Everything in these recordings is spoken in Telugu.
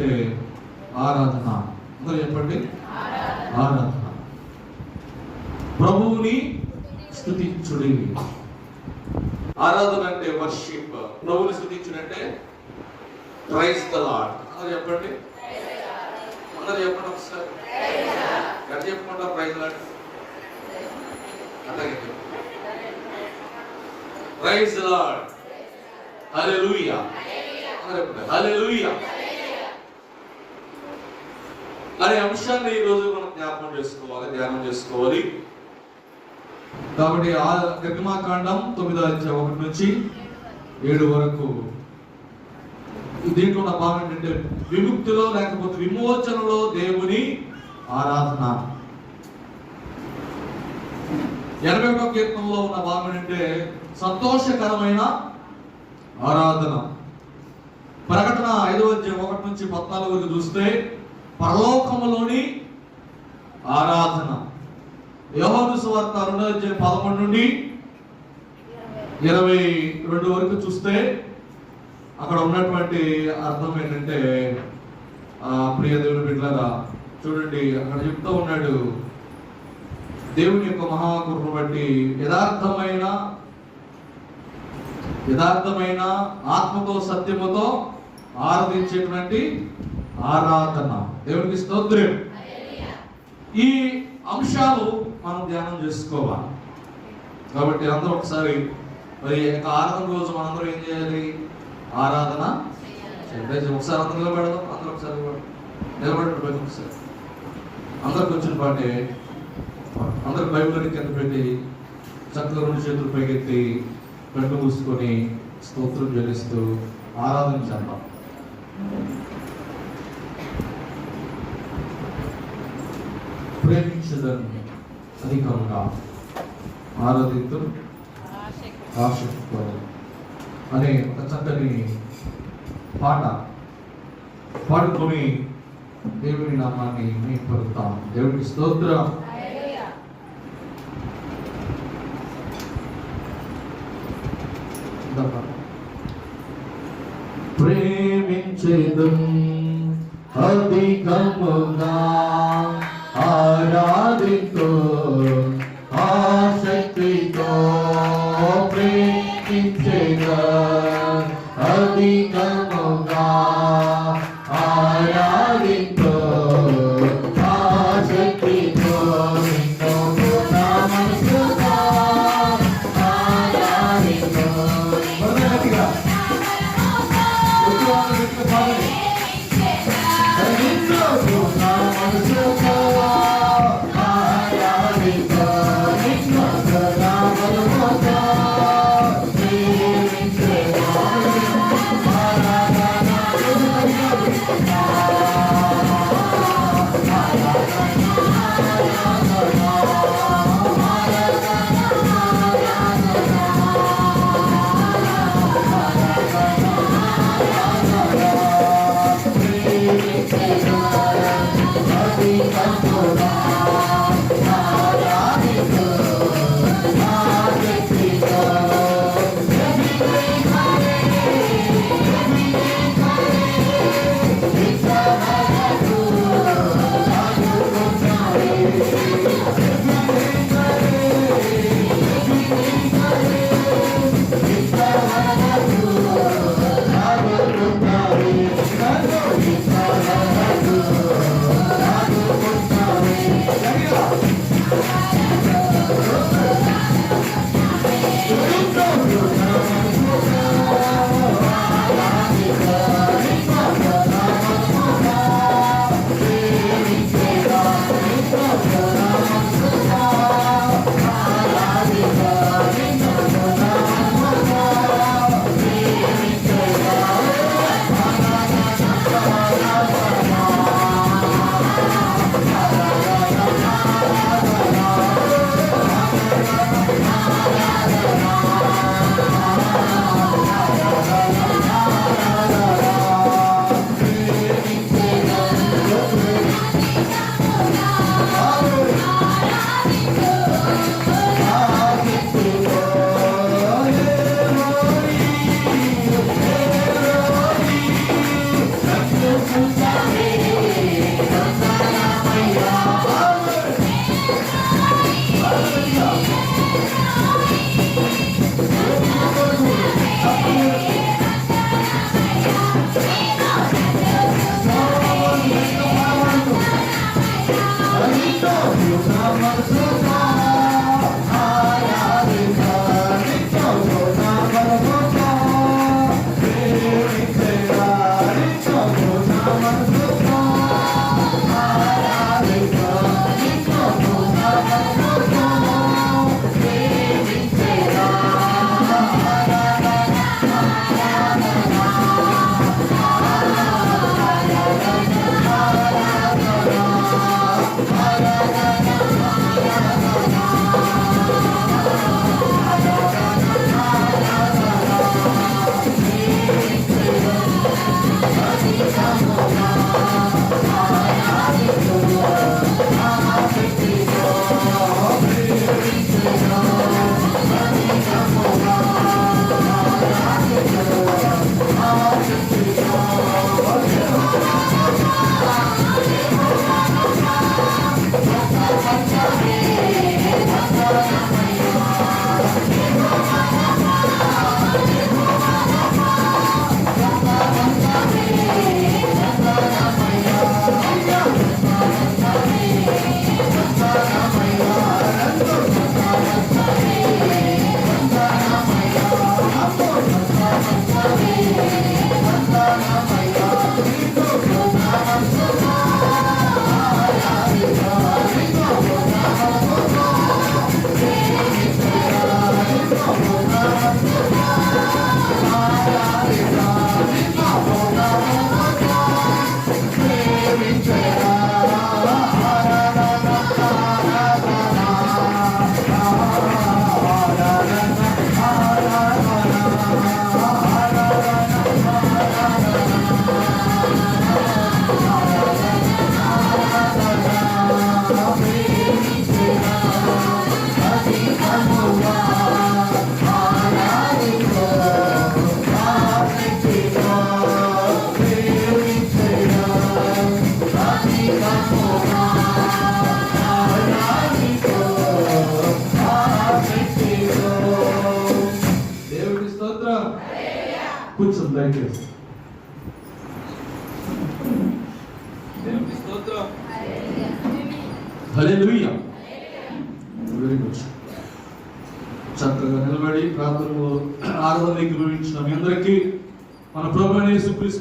అంటే ఆరాధన. అందరూ చెప్పండి? ఆరాధన. ప్రభువుని స్థుతించుడి. ఆరాధన అంటే వర్షిప్. ప్రభువుని స్థుతించుడంటే ప్రైజ్ ద లార్డ్ అందరూ చెప్పండి? అందరూ చెప్పండి ఒకసారి. ఎక్కడ చెప్పుకుంటా ప్రైజ్ లార్డ్ అలాగే praise the lord hallelujah hallelujah. అనే అంశాన్ని ఈ రోజు మనం జ్ఞాపకం చేసుకోవాలి ధ్యానం చేసుకోవాలి. కాబట్టి ఆ నిర్గమాకాండం తొమ్మిదో అధ్యాయం ఒకటి నుంచి ఏడు వరకు. దీంట్లో ఉన్న భాగం ఏంటంటే విముక్తిలో లేకపోతే విమోచనలో దేవుని ఆరాధన. ఎనభై ఒకటో కీర్తనలో ఉన్న భాగం ఏంటంటే సంతోషకరమైన ఆరాధన. ప్రకటన ఐదో అధ్యాయం ఒకటి నుంచి పద్నాలుగు వరకు చూస్తే పరలోకములోని ఆరాధన. యోహాను సువార్త రెండు పదకొండు నుండి ఇరవై రెండు వరకు చూస్తే అక్కడ ఉన్నటువంటి అర్థం ఏంటంటే ఆ ప్రియ దేవుని బిడ్డలారా చూడండి అక్కడ చెప్తూ ఉన్నాడు దేవుని యొక్క మహాకృపను బట్టి యథార్థమైన యథార్థమైన ఆత్మతో సత్యముతో ఆరాధించేటువంటి ఆరాధన. దేవునికి స్తోత్రం. ఈ అంశాలు మనం ధ్యానం చేసుకోవాలి. కాబట్టి అందరూ ఒకసారి మరి యొక్క ఆరాధన రోజు మనందరం ఏం చేయాలి? ఆరాధన. ఒకసారి అందరూ నిలబడదాం. అందరూ ఒకసారి పైకి ఒకసారి. అందరికి వచ్చిన పాటే. అందరు బైబిల్ కింద పెట్టి చక్కగా రెండు చేతులు పైకెత్తి కళ్ళు మూసుకొని స్తోత్రం చెల్లిస్తూ ఆరాధన చేద్దాం. ప్రేమించదని అధికంగా. ఆరాధిస్తూ ఆసక్తితో అనే ఒక చక్కని పాట పాడుకొని దేవుని నామాన్ని మీ పలుకుతాం దేవుడికి స్తోత్రం. ప్రేమించేదం అధికముగా ആരാധിക്കും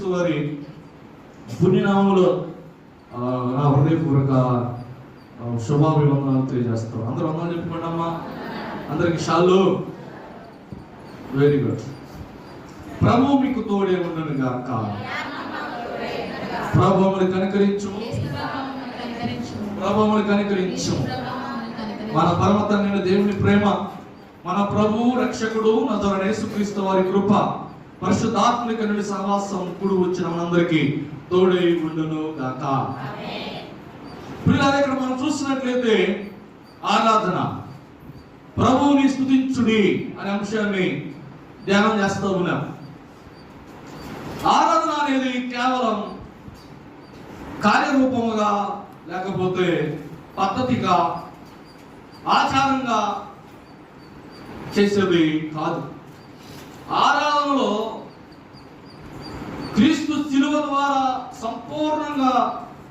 యేసుక్రీస్తు వారి పుణ్యనామంలో నా హృదయపూర్వక శుభాభివందనాలు తెలియజేస్తాం. అందరూ చెప్పుకోండి అమ్మా? అందరికి షాలు వెరీ గుడ్ ప్రభు మీకు తోడే ఉండను గాక. ప్రభు మమ్మల్ని కనుకరించు ప్రభు కనుకరించు మన పరమ తండ్రి దేవుని ప్రేమ మన ప్రభు రక్షకుడు నజరైన యేసుక్రీస్తు వారి కృప. పరిశుద్ధాత్మిక నుండి సహవాసం ఇప్పుడు వచ్చిన మనందరికీ తోడై ఉండును గాక. పిల్లల ఇక్కడ మనం చూసినట్లయితే ఆరాధన. ప్రభువుని స్థుతించుడి అనే అంశాన్ని ధ్యానం చేస్తూ ఉన్నాం. ఆరాధన అనేది కేవలం కార్యరూపముగా లేకపోతే పద్ధతిగా ఆచారంగా చేసేది కాదు ఆరాధనలో క్రీస్తు శిలువ ద్వారా సంపూర్ణంగా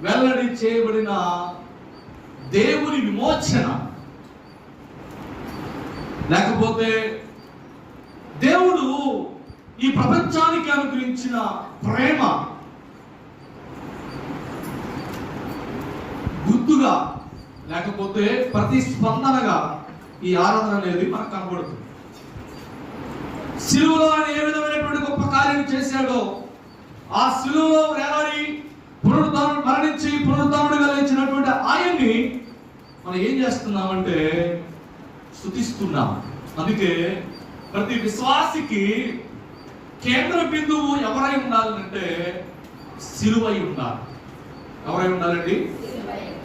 వెల్లడి చేయబడిన దేవుని విమోచన. లేకపోతే దేవుడు ఈ ప్రపంచానికి అనుగ్రహించిన ప్రేమ గుర్తుగా లేకపోతే ప్రతిస్పందనగా ఈ ఆరాధన అనేది మనకు కనబడుతుంది. సిలువలో ఆయన ఏ విధమైనటువంటి గొప్ప కార్యం చేశాడో ఆ శిలువలో వేలాడి పునరుద్ధారణ మరణించి పునరుద్ధారణగా లేచినటువంటి ఆయన్ని మనం ఏం చేస్తున్నామంటే స్థుతిస్తున్నాం. అందుకే ప్రతి విశ్వాసికి కేంద్ర బిందువు ఎవరై ఉండాలంటే సిలువై ఉండాలి. ఎవరై ఉండాలండి?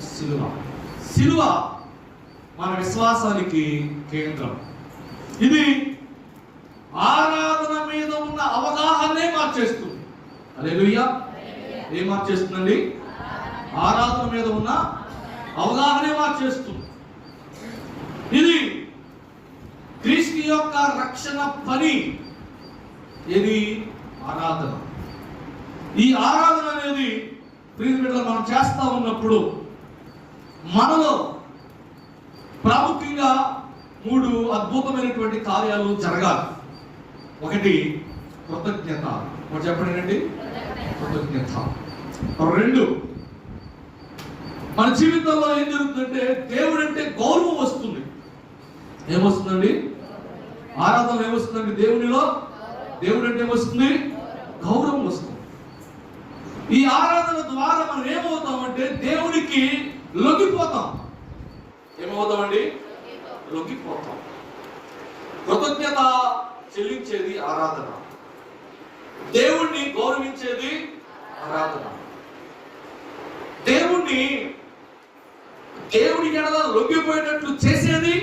సిలువ. సిలువ మన విశ్వాసానికి కేంద్రం. ఇది ఆరాధన మీద ఉన్న అవగాహనే మార్చేస్తుంది. అలేలుయ్యా ఏం మార్చేస్తుందండి ఆరాధన మీద ఉన్న అవగాహనే మార్చేస్తుంది ఇది క్రీస్తు యొక్క రక్షణ పని. ఇది ఆరాధన. ఈ ఆరాధన అనేది ప్రియ మనం చేస్తా ఉన్నప్పుడు మనలో ప్రాముఖ్యంగా మూడు అద్భుతమైనటువంటి కార్యాలు జరగాలి. ఒకటి కృతజ్ఞత. ఒకటి చెప్పండి కృతజ్ఞత రెండు మన జీవితంలో ఏం జరుగుతుందంటే దేవుడు అంటే గౌరవం వస్తుంది. ఏమొస్తుందండి? ఆరాధన ఏమొస్తుందండి దేవునిలో? దేవుడు అంటే ఏమొస్తుంది? గౌరవం వస్తుంది. ఈ ఆరాధన ద్వారా మనం ఏమవుతామంటే దేవునికి లొంగిపోతాం. ఏమవుతామండి? లొంగిపోతాం. కృతజ్ఞత చెల్లించేది ఆరాధన. దేవుణ్ణి గౌరవించేది ఆరాధన. దేవుణ్ణి దేవుడి ఎడల లొంగిపోయేటట్లు చేసేది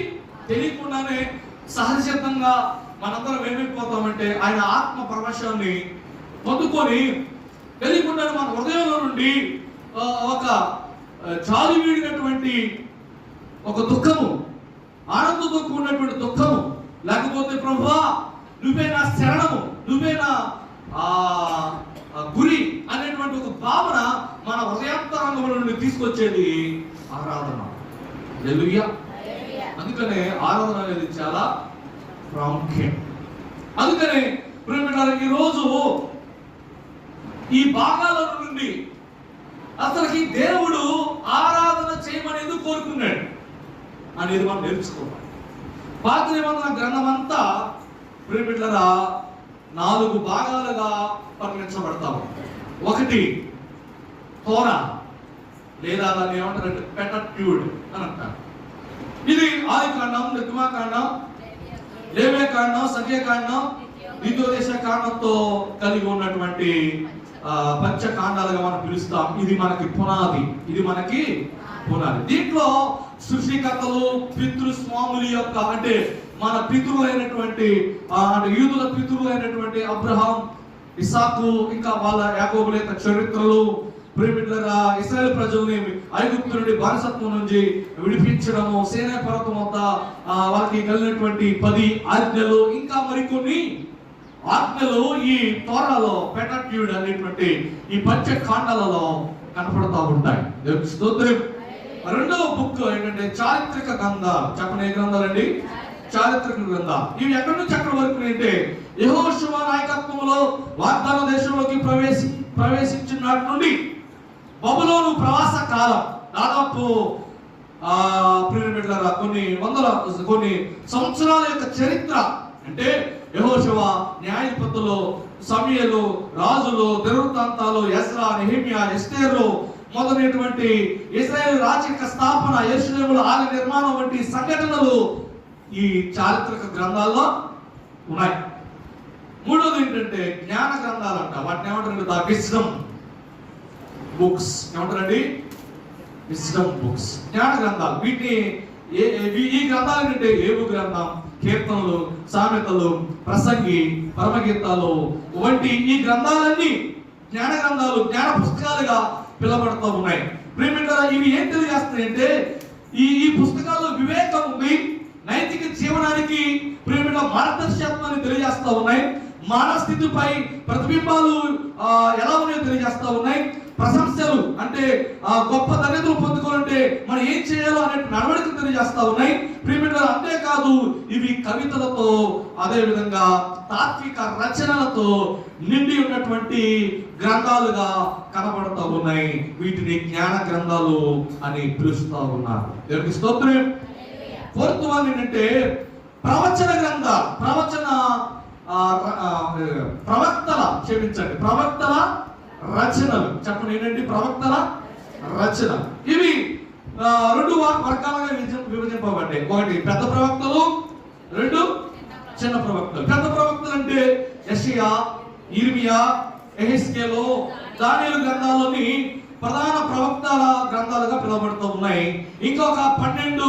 తెలియకుండానే సహజంగా మనందరం ఏమైపోతామంటే ఆయన ఆత్మ ప్రవేశాన్ని పొందుకొని తెలియకుండానే మన హృదయంలో నుండి ఒక జాలి వీడినటువంటి ఒక దుఃఖము ఆనందంతో కూడినటువంటి దుఃఖము లేకపోతే ప్రభా నువ్వే నా శరణము నువ్వే నా గురి అనేటువంటి ఒక భావన మన హృదయాంతరంగం నుండి తీసుకొచ్చేది ఆరాధన. హల్లెలూయా. అందుకనే ఆరాధన అనేది చాలా ప్రాముఖ్యం. అందుకనే ఈ రోజు ఈ భాగాల నుండి అతనికి దేవుడు ఆరాధన చేయమనేది కోరుకున్నాడు. అనేది మనం నేర్చుకోవాలి. పాత నిబంధన గ్రంథం అంతా ప్రేమిట్లరా నాలుగు భాగాలుగా పరిగణించబడతాము ఒకటి తోరా లేదా దాన్ని ఏమంటారంటే పెటట్యూడ్ అని అంటారు. ఇది ఆదికాండం నిర్గమాకాండం లేవే కాండం సంఖ్యాకాండం ద్వితీయోదేశ కాండంతో కలిగి ఉన్నటువంటి పంచకాండాలుగా మనం పిలుస్తాం. ఇది మనకి పునాది. ఇది మనకి పునాది. దీంట్లో సృష్టికర్తలు పితృస్వాముల యొక్క అంటే మన పితృలైనటువంటి అంటే యూదుల పితృలైనటువంటి అబ్రహాం ఇసాకు ఇంకా వాళ్ళ యాకోబుల యొక్క చరిత్రలు ప్రేమిట్లరా ఇస్రాయల్ ప్రజల్ని ఐగుప్తు నుండి బానిసత్వం నుంచి విడిపించడము సేనా పర్వతం వద్ద ఆ, వాళ్ళకి కలిగినటువంటి పది ఆజ్ఞలు ఇంకా మరికొన్ని ఆజ్ఞలు ఈ తోరలో పెటట్యూడ్ అనేటువంటి ఈ పంచ కాండాలలో కనపడతా ఉంటాయి. స్తోత్రం. రెండవ బుక్ ఏంటంటే చారిత్రక గ్రంథాలు చెప్పండి ఏ గ్రంథాలండి? చారిత్రక గ్రంథాలు ఇవి ఎక్కడి నుంచి ఎక్కడి వరకు అంటే యహోశివ నాయకత్వంలో వాగ్దాన దేశంలోకి ప్రవేశి ప్రవేశించిన నాటి నుండి బబులోను ప్రవాస కాలం. దాదాపు ఆ ప్రియుల కొన్ని వందల కొన్ని సంవత్సరాల యొక్క చరిత్ర అంటే యహోశివ న్యాయపతులు సమయలు రాజులు దినవృత్తాంతాలు ఎస్రా నెహిమియా ఎస్తేరు మొదలైనటువంటి ఇస్రాయేల్ రాజరిక స్థాపన యెరూషలేములో ఆలయ నిర్మాణం వంటి సంఘటనలు ఈ చారిత్రక గ్రంథాల్లో ఉన్నాయి. మూడోది ఏంటంటే జ్ఞాన గ్రంథాలు అంట వాటిని ఏమంటారు ద విజ్డమ్ బుక్స్. ఏమంటారండి? Wisdom books. జ్ఞాన గ్రంథాలు. వీటిని ఏ- ఈ- గ్రంథాలు ఏంటంటే ఏవు గ్రంథం కీర్తనలు సామెతలు ప్రసంగి పరమగీతాలు వంటి ఈ గ్రంథాలన్నీ జ్ఞాన గ్రంథాలు జ్ఞాన పుస్తకాలుగా పిలువబడుతూ ఉన్నాయి. ప్రేమిటారా ఇవి ఏం తెలియజేస్తాయంటే ఈ ఈ పుస్తకాల్లో వివేకం ఉంది నైతిక జీవనానికి ప్రేమిలో మార్గదర్శకత్వాన్ని తెలియజేస్తా ఉన్నాయి. మానస్థితిపై ప్రతిబింబాలు ఎలా ఉన్నాయో తెలియజేస్తా ఉన్నాయి. ప్రశంసలు అంటే ఆ గొప్ప ధన్యతలు పొందుకోవాలంటే మనం ఏం చేయాలో అనే నడవడికలు తెలియజేస్తా ఉన్నాయి. ప్రియమిటర్ అంతేకాదు ఇవి కవితలతో అదే విధంగా తాత్విక రచనలతో నిండి ఉన్నటువంటి గ్రంథాలుగా కనబడుతూ ఉన్నాయి. వీటిని జ్ఞాన గ్రంథాలు అని పిలుస్తూ ఉన్నారు. దేవునికి స్తోత్రం. ఫోర్త్ వన్ ఏంటంటే ప్రవచన గ్రంథ ప్రవచన ప్రవక్తల క్షమించండి ప్రవక్తల రచనలు. చెప్పండి ఏంటండి ప్రవక్తల రచన? ఇవి రెండు వ- వర్గాలుగా విభజింపబడ్డాయి. ఒకటి పెద్ద ప్రవక్తలు రెండు చిన్న ప్రవక్తలు. పెద్ద ప్రవక్తలు అంటే యషియా ఇర్మియా ఎహెస్కేలు దానియలు గ్రంథాలని ప్రధాన ప్రవక్తల గ్రంథాలుగా పిలువబడుతూ ఉన్నాయి. ఇంకొక పన్నెండు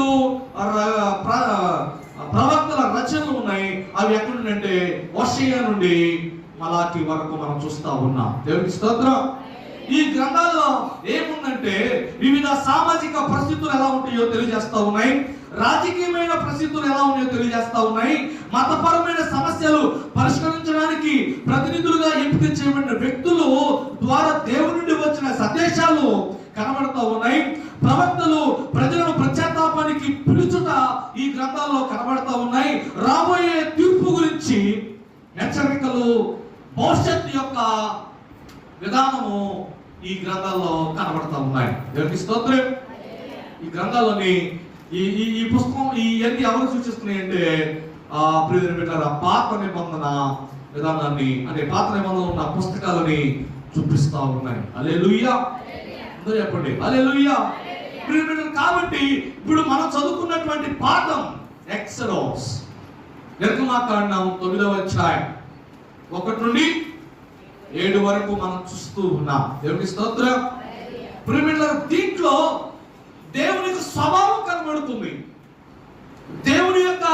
ప్రవక్తల రచనలు ఉన్నాయి. అవి ఎక్కడి నుండి అంటే వర్షయ్య నుండి మలాకి వరకు మనం చూస్తా ఉన్నాం. దేవుడి స్తోత్రం. ఈ గ్రంథాల్లో ఏముందంటే వివిధ సామాజిక పరిస్థితులు ఎలా ఉంటాయో తెలియజేస్తా ఉన్నాయి. రాజకీయమైన పరిస్థితులు ఎలా ఉన్నాయో తెలియజేస్తా ఉన్నాయి. మతపరమైన సమస్యలు పరిష్కరించడానికి ప్రతినిధులుగా ఎంపిక చేయబడిన వ్యక్తులు ద్వారా దేవుని నుండి వచ్చిన సందేశాలు కనబడతా ఉన్నాయి. ప్రవక్తలు ప్రజలను ప్రత్యాతాపానికి పిలుచుట ఈ గ్రంథాల్లో కనబడతా ఉన్నాయి. రాబోయే తీర్పు గురించి హెచ్చరికలు భవిష్యత్తు యొక్క విధానము ఈ గ్రంథాల్లో కనబడతా ఉన్నాయి. దేవునికి స్తోత్రం. ఈ గ్రంథాల్లోని ఈ ఈ ఈ పుస్తకం ఈ ఎన్ని ఎవరు సూచిస్తున్నాయి అంటే ఆ ప్రియుని ఆ పాత నిబంధన విధానాన్ని అంటే పాత నిబంధన ఉన్న పుస్తకాలని చూపిస్తా ఉన్నాయి. అలే అందరూ చెప్పండి. అలే కాబట్టి ఇప్పుడు మనం చదువుకున్నటువంటి పాఠం ఎక్సరోస్ నిర్గమాకాండం తొమ్మిదవ అధ్యాయం. ఒకటి నుండి ఏడు వరకు మనం చూస్తూ ఉన్నాం. దేవునికి స్తోత్రం. ప్రిమిడల దీంట్లో దేవుని యొక్క స్వభావం కనబడుతుంది. దేవుని యొక్క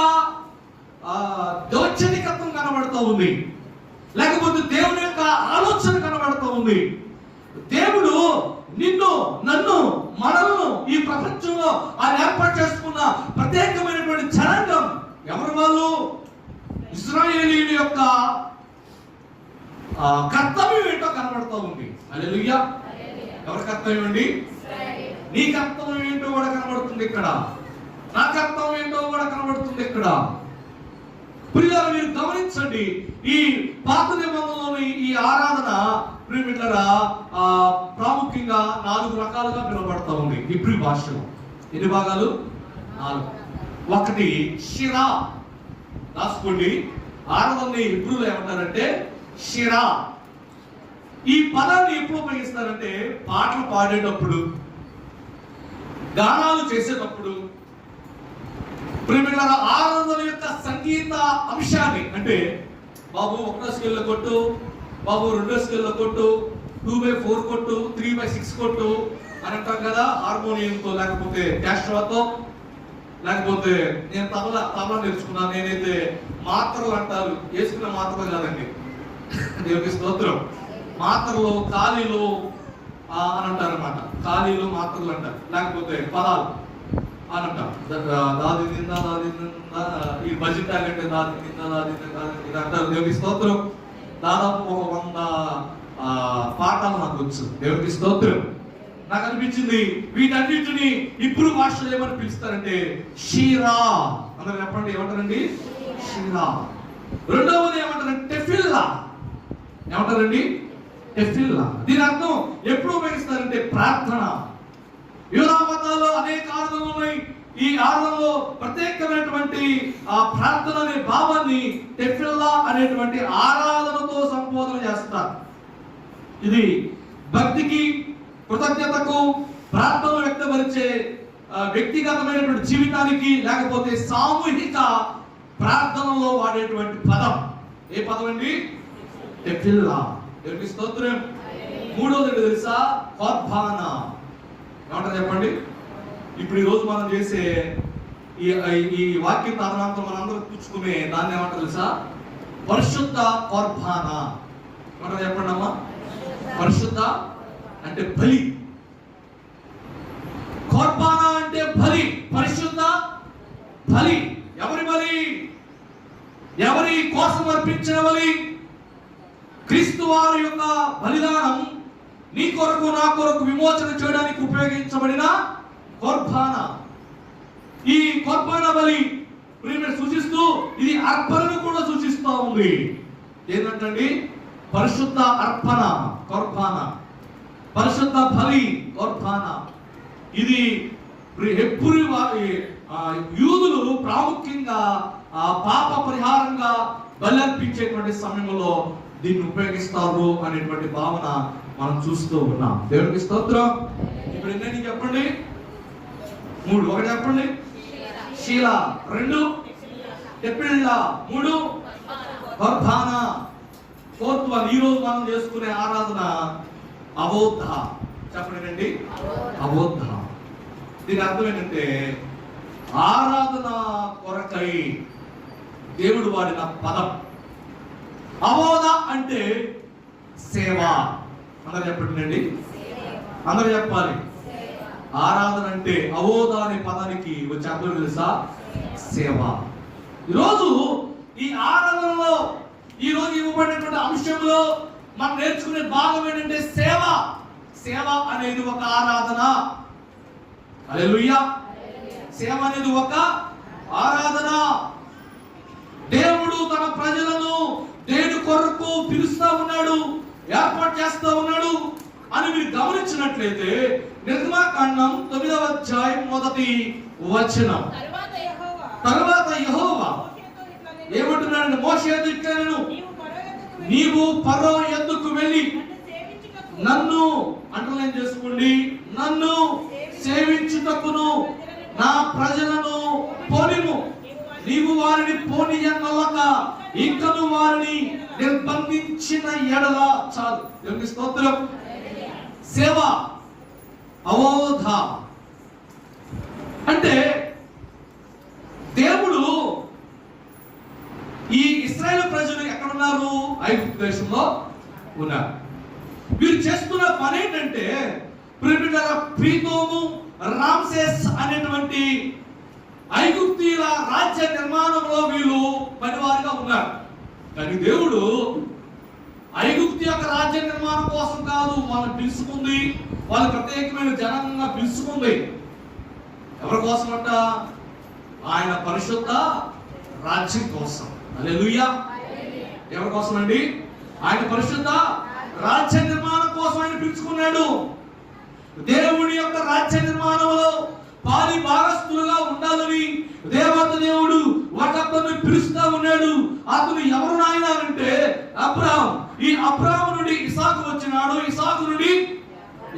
దౌర్జనికత్వం కనబడుతూ ఉంది. లేకపోతే దేవుని యొక్క ఆలోచన కనబడుతూ ఉంది. దేవుడు నిన్ను నన్ను మనలను ఈ ప్రపంచంలో ఆయన ఏర్పాటు చేసుకున్న ప్రత్యేకమైనటువంటి జనాంగం ఎవరు వాళ్ళు? ఇస్రాయేలీల యొక్క కర్తవ్యం ఏంటో కనబడుతూ ఉంది. అలెలుయ్యా ఎవరి కర్తవ్యం అండి? నీ కర్తవ్యం ఏంటో కూడా కనబడుతుంది ఇక్కడ. నా కర్తవ్యం ఏంటో కూడా కనబడుతుంది ఇక్కడ. ప్రియులారా మీరు గమనించండి ఈ పాత నిబంధనలోని ఈ ఆరాధన ప్రియమిట్లరా ప్రాముఖ్యంగా నాలుగు రకాలుగా పిలువబడతా ఉంది. హిబ్రి భాషలో ఎన్ని భాగాలు? నాలుగు. ఒకటి షిరా రాసుకోండి. ఆరాధనని హిబ్రూలో ఏమంటారంటే షిరా ఈ పదాన్ని ఎప్పుడు ఉపయోగిస్తారంటే పాటలు పాడేటప్పుడు గానాలు చేసేటప్పుడు. ప్రేమికుల ఆరాధన యొక్క సంగీత అంశాన్ని అంటే బాబు ఒకటో స్కేల్లో కొట్టు బాబు రెండో స్కేల్లో కొట్టు టూ బై ఫోర్ కొట్టు త్రీ బై సిక్స్ కొట్టు అని అంటాం కదా హార్మోనియంతో లేకపోతే క్యాస్ట్రాతో లేకపోతే నేను తబలా తబలా నేర్చుకున్నాను నేనైతే మాత్రలు అంటారు వేసుకున్న మాత్రలు కాదండి. దేవునికి స్తోత్రం. మాత్రలు ఖాళీలు అని అంటారు అనమాట ఖాళీలు మాత్రలు అంటారు. లేకపోతే పదాలు అని అంటారు. దాది తిందా దాది తిందా ఈ బడ్జెట్ టాగంటే దాది తిందా దాది తిందా ఇది అంటారు. దేవునికి స్తోత్రం. దాదాపు ఒక వంద పాఠాలు నాకు వచ్చు. దేవుడికి స్తోత్రం. నాకు అనిపించింది వీటన్నిటిని ఇప్పుడు భాషలో ఏమని పిలుస్తారంటే షీరా. అందరు చెప్పండి ఏమంటారండి? షీరా. రెండవది ఏమంటారంటే టెఫిల్లా. ఏమంటారండి టెఫిల్లా దీని అర్థం ఎప్పుడు ఉపయోగిస్తారంటే ప్రార్థన. యూదా అనేక ఆరాధనలు ఉన్నాయి. ఈ ఆరాధనలో ప్రత్యేకమైనటువంటి ఆ ప్రార్థన అనే భావాన్ని టెఫిల్లా అనేటువంటి ఆరాధనతో సంబోధన చేస్తారు. ఇది భక్తికి కృతజ్ఞతకు ప్రార్థన వ్యక్తపరిచే వ్యక్తిగతమైనటువంటి జీవితానికి లేకపోతే సామూహిక ప్రార్థనలో వాడేటువంటి పదం. ఏ పదం అండి? టెఫిల్లా ఎవరికి స్తోత్రం. మూడోది తెలుసా? కొర్బాన. ఏమంటారు చెప్పండి? ఇప్పుడు ఈ రోజు మనం చేసే ఈ ఈ వాక్యం తదనంతరం మనందరం కూర్చుకునే దాన్ని ఏమంటారు తెలుసా? పరిశుద్ధ కొర్బాన. ఏమంటారు చెప్పండి అమ్మా? పరిశుద్ధ అంటే బలి. కోర్బాన అంటే బలి. పరిశుద్ధ బలి. ఎవరి బలి? ఎవరి కోసం అర్పించిన బలి? క్రీస్తు వారి యొక్క బలిదానం నీ కొరకు నా కొరకు విమోచన చేయడానికి ఉపయోగించబడిన కొర్బాన. ఈ కొర్బాన బలి సూచిస్తూ ఇది అర్పణను కూడా సూచిస్తూ ఉంది. ఏంటంటండి? పరిశుద్ధ అర్పణ కొర్బాన. పరిశుద్ధ బలి కొర్బాన. ఇది ఎప్పుడు వారి యూదులు ప్రాముఖ్యంగా పాప పరిహారంగా బలి అర్పించేటువంటి సమయంలో దీన్ని ఉపయోగిస్తారు అనేటువంటి భావన మనం చూస్తూ ఉన్నాం. దేవునికి స్తోత్రం. ఇప్పుడు ఎన్ని చెప్పండి? మూడు. ఒకటి చెప్పండి. శీల. రెండు. ఎప్రిళ్ళ మూడు. వర్ధాన. Fourth one. ఈ రోజు మనం చేసుకునే ఆరాధన అవోద్ధ. చెప్పండి అండి అవోద్ధ. దీని అర్థం ఏంటంటే ఆరాధన కొరకై దేవుడు వాడిన పదం. అవోధ అంటే సేవ. అందరు చెప్పండి. అందరు చెప్పాలి. ఆరాధన అంటే అవోధ అనే పదానికి వచ్చే అర్థం తెలుసా? సేవ. ఈరోజు ఈ ఆరాధనలో ఈ రోజు ఇవ్వబడినటువంటి అంశంలో మనం నేర్చుకునే భాగం ఏంటంటే సేవ. సేవ అనేది ఒక ఆరాధన. హల్లెలూయా. సేవ అనేది ఒక ఆరాధన. దేవుడు తన ప్రజలను దేని కొరకు పిలుస్తా ఉన్నాడు ఏర్పాటు చేస్తా ఉన్నాడు అని మీరు గమనించినట్లయితే నిర్మాకాండం తొమ్మిదవ అధ్యాయం మొదటి వచనం. తరువాత యెహోవా. నేను, ఏమంటున్నాడు మోషే ఇట్లను నీవు పరో ఎద్దుకు వెళ్ళి? నన్ను అండర్లైన్ చేసుకోండి. నన్ను సేవించుటకును నా ప్రజలను పోనిము. నీవు వారిని పోనీయనలక ఇంకను వారిని నిర్బంధించిన ఎడల చాలు. దేవునికి స్తోత్రం. సేవ అవోధ. అంటే దేవుడు ఈ ఇస్రాయేల్ ప్రజలు ఎక్కడ ఉన్నారు ఐగుప్తు దేశంలో ఉన్నారు. వీరు చేస్తున్న పని ఏంటంటే ప్రిమిటల ప్రీతోము రామ్సేస్ అనేటువంటి ఐగుప్తీల రాజ్య నిర్మాణంలో వీళ్ళు పనివారిగా ఉన్నారు. కానీ దేవుడు ఐగుప్తి యొక్క రాజ్య నిర్మాణం కోసం కాదు వాళ్ళని పిలుచుకుంది వాళ్ళ ప్రత్యేకమైన జనంగా పిలుచుకుంది ఎవరి కోసం అంట ఆయన పరిశుద్ధ రాజ్యం కోసం. అలెలుయ్యా ఎవరి కోసం అండి ఆయన పరిశుద్ధ రాజ్య నిర్మాణం కోసం ఆయన పిలుచుకున్నాడు. దేవుడి యొక్క రాజ్య నిర్మాణంలో పాలి భాగస్థులుగా ఉండాలని దేవత దేవుడు ఒకతను పిలుస్తా ఉన్నాడు. అతను ఎవరు నాయన అంటే అబ్రాహం. ఈ అబ్రాహం నుండి ఇసాకు వచ్చినాడు. ఇసాకు నుండి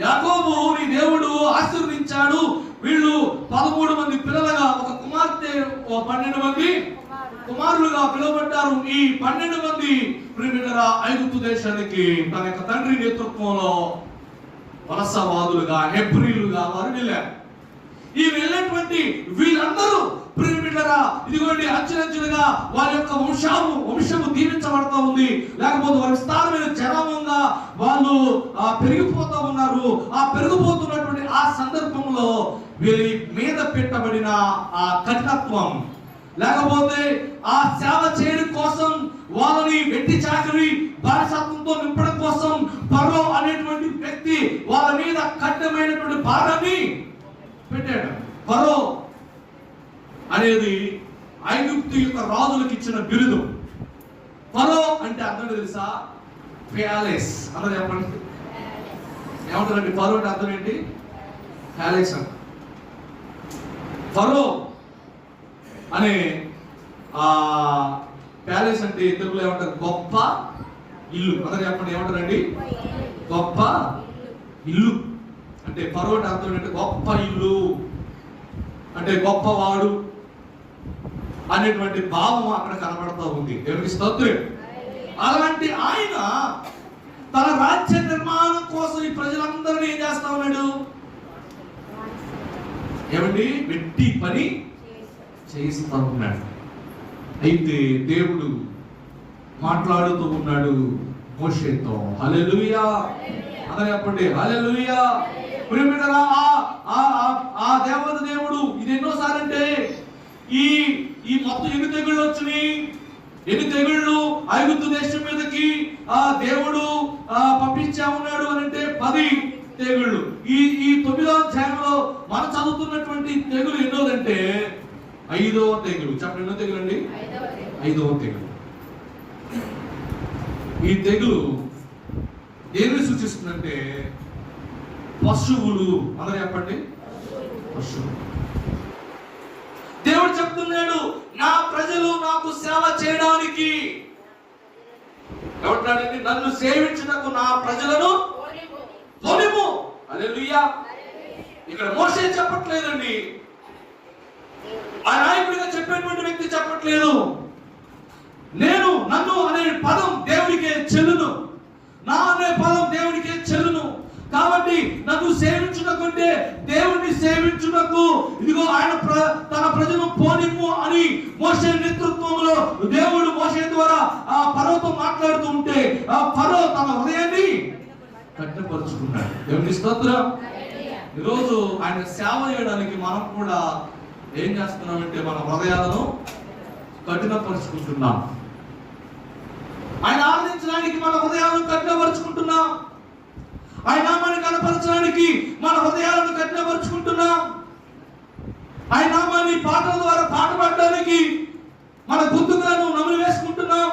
యాకోబు నీ దేవుడు ఆశీర్వదించాడు. వీళ్ళు పదమూడు మంది పిల్లలుగా ఒక కుమార్తె పన్నెండు మంది కుమారులుగా పిలువబడ్డారు. ఈ పన్నెండు మంది ప్రిమిటర ఐగుప్తు దేశానికి తన యొక్క తండ్రి నేతృత్వంలో వలసవాదులుగా హెబ్రిలుగా వారు వెళ్ళారు ఈ వెళ్ళినటువంటి వీళ్ళందరూ ప్రిమిటరా ఇదిగోండి అంచెలంచెలుగా వారి యొక్క వంశము వంశము దీవించబడతా ఉంది. లేకపోతే వారి విస్తారమైన జనాభంగా వాళ్ళు ఆ, పెరిగిపోతా ఉన్నారు. ఆ పెరిగిపోతున్నటువంటి ఆ సందర్భంలో వీరి మీద పెట్టబడిన ఆ కఠినత్వం లేకపోతే ఆ సేవ చేయడం కోసం వాళ్ళని వెట్టి చాకరి బారసత్వంతో నింపడం కోసం పరో అనేటువంటి వ్యక్తి వాళ్ళ మీద కఠినమైనటువంటి భారాన్ని పెట్టాడు. పరో అనేది ఐగుప్తు యొక్క రాజులకు ఇచ్చిన బిరుదు. ఫరో అంటే అర్థం తెలుసా? ప్యాలెస్. అన్నది చెప్పండి. ఏమంటారండి? ఫరో అంటే అర్థం ఏంటి? ప్యాలెస్ అంట. ఫరో అనే ఆ ప్యాలెస్ అంటే తెలుగులో ఏమంటారు? గొప్ప ఇల్లు. అందరు చెప్పండి. ఏమంటారండి? గొప్ప ఇల్లు. అంటే ఫరో అర్థం అంటే గొప్ప ఇల్లు అంటే గొప్పవాడు అనేటువంటి భావం అక్కడ కనబడతా ఉంది. దేవునికి స్తోత్రం. అలాంటి ఆయన తన రాజ్య నిర్మాణం కోసం ఈ ప్రజలందరినీ ఏం చేస్తా ఉన్నాడు? ఏమండి? వెట్టి పని చేయిస్తా ఉన్నాడు. అయితే దేవుడు మాట్లాడుతూ ఉన్నాడు మోషేతో. హలెలుయా అలా చెప్పండి హలెలుయా ఆ దేవత దేవుడు ఇది ఎన్నోసార్లు అంటే ఈ ఈ మొత్తం ఎన్ని తెగుళ్ళు వచ్చినాయి? ఎన్ని తెగుళ్ళు ఐగుప్తు దేశం మీదకి ఆ దేవుడు ఆ పంపించా ఉన్నాడు అని అంటే పది తెగుళ్ళు. ఈ ఈ తొమ్మిదవ అధ్యాయంలో మనం చదువుతున్నటువంటి తెగులు ఎన్నోదంటే ఐదవ తెగులు. చెప్పండి ఎన్నో తెగులు. అండి ఐదవ తెగులు. ఈ తెగులు దేన్ని సూచిస్తుందంటే పశువులు. అందరూ చెప్పండి. పశువులు. దేవుడు చెప్తున్నాడు నా ప్రజలు నాకు సేవ చేయడానికి. ఏమంటాడండి నన్ను సేవించుటకు నా ప్రజలను తొలిము హల్లెలూయా. ఇక్కడ మోసే చెప్పట్లేదండి. ఆ నాయకుడిగా చెప్పేటువంటి వ్యక్తి చెప్పట్లేదు. నేను నన్ను అనే పదం దేవుడికే చెల్లును. నా అనే పదం దేవుడికే చెల్లును. కాబట్టి నన్ను సేవించుటకుంటే దేవుణ్ణి సేవించుటకు ఇదిగో ఆయన ప్ర- తన ప్రజను పోనిమ్ము అని మోసే నేతృత్వంలో దేవుడు మోసే ద్వారా ఆ పర్వతం మాట్లాడుతూ ఉంటే ఆ పర్వ తన హృదయాన్ని కట్టపరుచుకున్నాడు. దేవుని స్తోత్రం. ఈరోజు ఆయన సేవ చేయడానికి మనం కూడా ఏం చేస్తున్నామంటే మన హృదయాలను కఠినపరుచుకుంటున్నాం. ఆయన ఆనందించడానికి మన హృదయాలను కఠినపరుచుకుంటున్నాం. ఆయన నామాన్ని కనపరచడానికి మన హృదయాలను కఠినపరుచుకుంటున్నాం. ఆయన నామాన్ని పాటల ద్వారా పాట పాడడానికి మన గుర్తులను నమలు వేసుకుంటున్నాం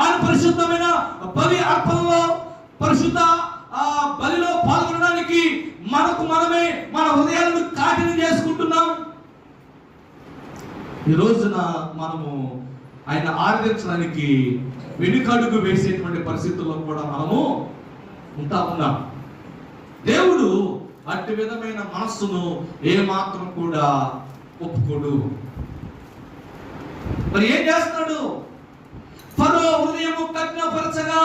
ఆయన పరిశుద్ధమైన బలి అర్పణలో పరిశుద్ధ ఆ బలిలో పాల్గొనడానికి మనకు మనమే మన హృదయాలను కాఠిన చేసుకుంటున్నాం. ఈ రోజున మనము ఆయన ఆరాధించడానికి వెనుకడుగు వేసేటువంటి పరిస్థితుల్లో కూడా మనము ఉంటా ఉన్నాం. దేవుడు అట్టి విధమైన మనస్సును ఏ మాత్రం కూడా ఒప్పుకోడు. మరి ఏం చేస్తున్నాడు? ఫరో హృదయము కఠినపరచగా